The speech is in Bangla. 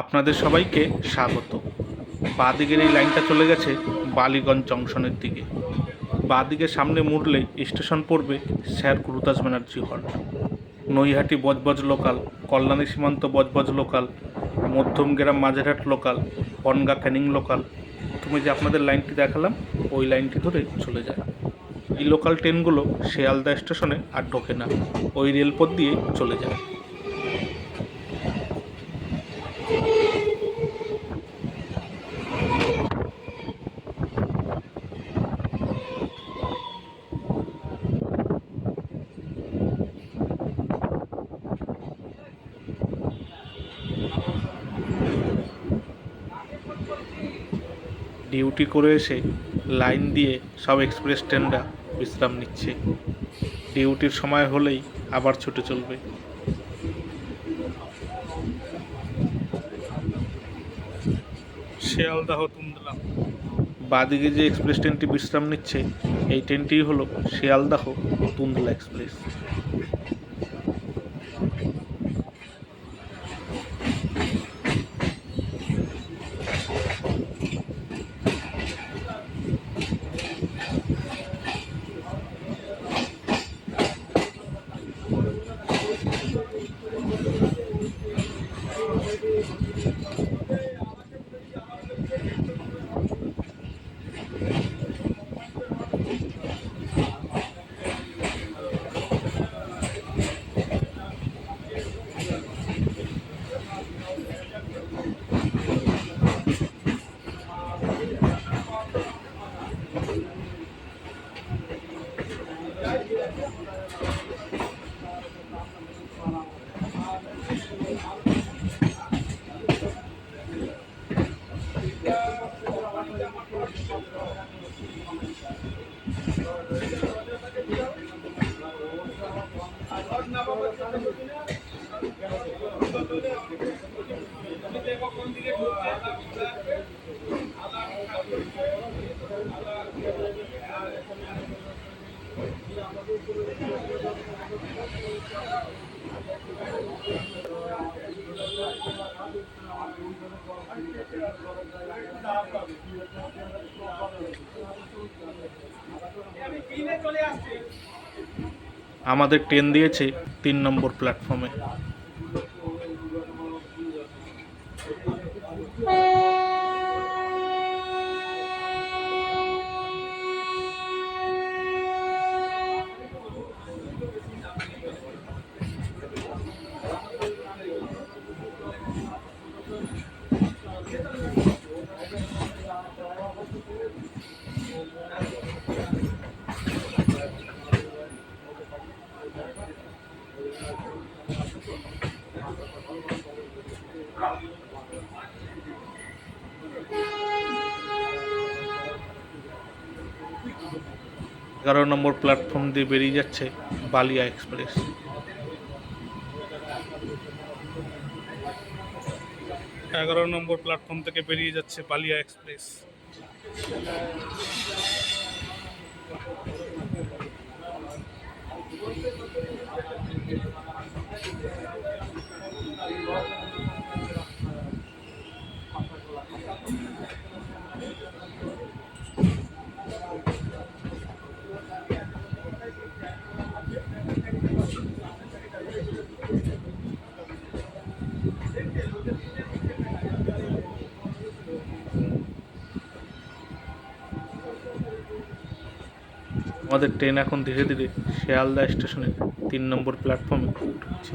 আপনাদের সবাইকে স্বাগত। বাঁদিকের এই লাইনটা চলে গেছে বালিগঞ্জ জংশনের দিকে। বাঁদিকে সামনে মুড়লে স্টেশন পড়বে স্যার গুরুদাস ব্যানার্জি হল। Naihati Budge Budge local, Kalyani Simanta Budge Budge local Madhyamgram Majerhat local, Bongaon Canning local. প্রথমে যে আপনাদের লাইনটি দেখালাম, ওই লাইনটি ধরে চলে যায়। এই লোকাল ট্রেনগুলো শিয়ালদা স্টেশনে আর ঢোকে না, ওই রেলপথ দিয়ে চলে যায়। ডিউটি করে এসে লাইন দিয়ে সব এক্সপ্রেস ট্রেনরা বিশ্রাম নিচ্ছে। ডিউটির সময় হলেই আবার ছুটে চলবে। শিয়ালদাহ তুন্দলা বাদিকে যে এক্সপ্রেস ট্রেনটি বিশ্রাম নিচ্ছে এই ট্রেনটি হলো শিয়ালদাহ তুন্দলা এক্সপ্রেস। Gracias. আমাদের ট্রেন দিয়েছে তিন নম্বর প্ল্যাটফর্মে। এগারো নম্বর প্ল্যাটফর্ম দিয়ে বেরিয়ে যাচ্ছে বালিয়া এক্সপ্রেস এগারো নম্বর প্ল্যাটফর্ম থেকে বেরিয়ে যাচ্ছে বালিয়া এক্সপ্রেস আমাদের ট্রেন এখন ধীরে ধীরে শিয়ালদা স্টেশনের তিন নম্বর প্ল্যাটফর্মে ঢুকছে